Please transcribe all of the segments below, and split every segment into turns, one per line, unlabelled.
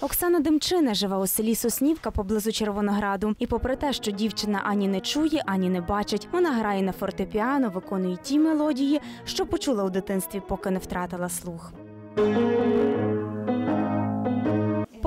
Оксана Демчина живе у селі Соснівка поблизу Червонограду. І попри те, що дівчина ані не чує, ані не бачить, вона грає на фортепіано, виконує ті мелодії, що почула у дитинстві, поки не втратила слух.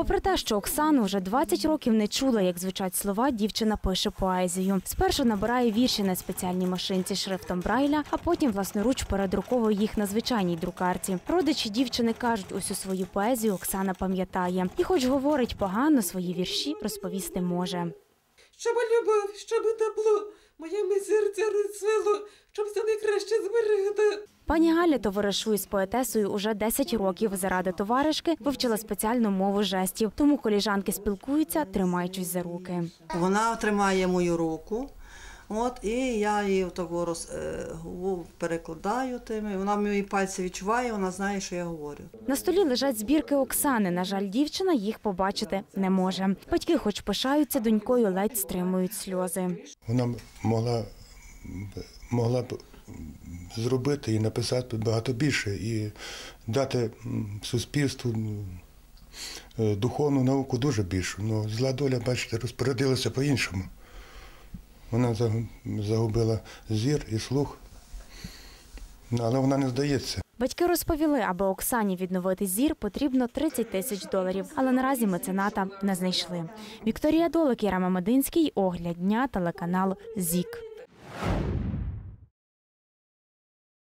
Попри те, що Оксана вже 20 років не чула, як звучать слова, дівчина пише поезію. Спершу набирає вірші на спеціальній машинці шрифтом Брайля, а потім власноруч передруковує їх на звичайній друкарці. Родичі дівчини кажуть, усю свою поезію Оксана пам'ятає. І, хоч говорить погано, свої вірші розповісти може.
Щоб любов, щоб тепло, моє серце розцвело, щоб все найкраще зберегти.
Пані Галя товаришує з поетесою уже 10 років. Заради товаришки вивчила спеціальну мову жестів, тому коліжанки спілкуються, тримаючись за руки.
Вона тримає мою руку. От, і я її того роз, е, перекладаю тими. Вона мої пальці відчуває, вона знає, що я говорю.
На столі лежать збірки Оксани. На жаль, дівчина їх побачити не може. Батьки, хоч пишаються донькою, ледь стримують сльози.
Вона б могла, могла б зробити і написати багато більше, і дати суспільству е, духовну науку дуже більшу. Ну, зла доля, бачите, розпорядилася по-іншому. Вона загубила зір і слух, але вона не здається.
Батьки розповіли, аби Оксані відновити зір, потрібно 30 тисяч доларів, але наразі мецената не знайшли. Вікторія Долик, Ярема Мединський, огляд дня, телеканал ЗІК.